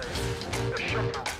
The Shut up.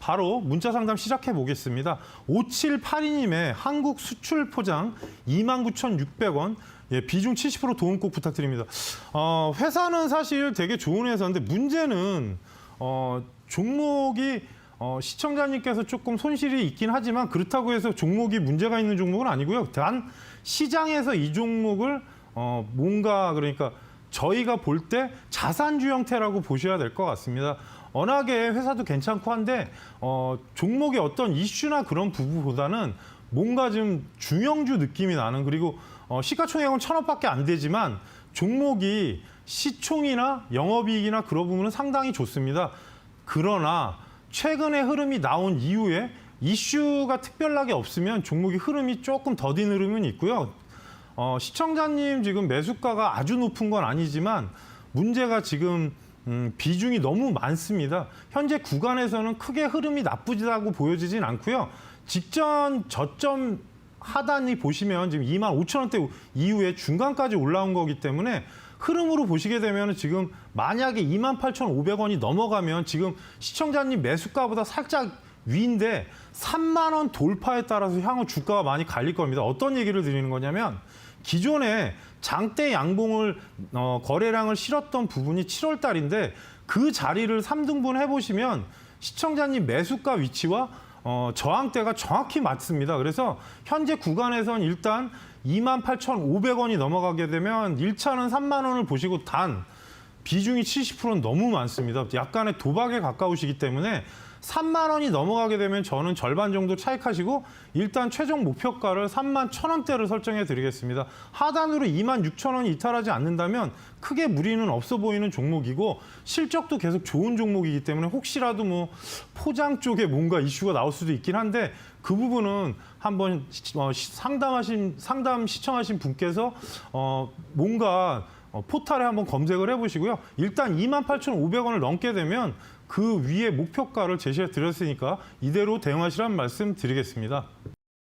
바로 문자 상담 시작해 보겠습니다. 5782님의 한국 수출 포장 29,600원. 예, 비중 70% 도움 꼭 부탁드립니다. 어, 회사는 사실 되게 좋은 회사인데 문제는 어, 종목이 어, 시청자님께서 조금 손실이 있긴 하지만 그렇다고 해서 종목이 문제가 있는 종목은 아니고요. 단 시장에서 이 종목을 어, 뭔가 그러니까 저희가 볼 때 자산주 형태라고 보셔야 될 것 같습니다. 워낙에 회사도 괜찮고 한데 어, 종목의 어떤 이슈나 그런 부분보다는 뭔가 좀 중형주 느낌이 나는 그리고 어, 시가총액은 천억밖에 안 되지만 종목이 시총이나 영업이익이나 그런 부분은 상당히 좋습니다. 그러나 최근에 흐름이 나온 이후에 이슈가 특별하게 없으면 종목이 흐름이 조금 더딘 흐름은 있고요. 어, 시청자님 지금 매수가가 아주 높은 건 아니지만 문제가 지금 음, 비중이 너무 많습니다. 현재 구간에서는 크게 흐름이 나쁘다고 보여지진 않고요. 직전 저점 하단이 보시면 지금 2만 5천 원대 이후에 중간까지 올라온 거기 때문에 흐름으로 보시게 되면 지금 만약에 2만 8,500원이 넘어가면 지금 시청자님 매수가보다 살짝 위인데 3만 원 돌파에 따라서 향후 주가가 많이 갈릴 겁니다. 어떤 얘기를 드리는 거냐면 기존에 장대 양봉을 어, 거래량을 실었던 부분이 7월 달인데 그 자리를 3등분 해보시면 시청자님 매수가 위치와 어, 저항대가 정확히 맞습니다. 그래서 현재 구간에선 일단 28,500원이 넘어가게 되면 1차는 3만 원을 보시고 단 비중이 70%는 너무 많습니다. 약간의 도박에 가까우시기 때문에 3만 원이 넘어가게 되면 저는 절반 정도 차익하시고 일단 최종 목표가를 3만 1천 원대를 설정해 드리겠습니다. 하단으로 2만 6천 원이 이탈하지 않는다면 크게 무리는 없어 보이는 종목이고 실적도 계속 좋은 종목이기 때문에 혹시라도 뭐 포장 쪽에 뭔가 이슈가 나올 수도 있긴 한데 그 부분은 한번 시- 어, 시- 상담하신 상담 시청하신 분께서 어, 뭔가 어, 포탈에 한번 검색을 해보시고요. 일단 28,500원을 넘게 되면 그 위에 목표가를 제시해 드렸으니까 이대로 대응하시라는 말씀 드리겠습니다.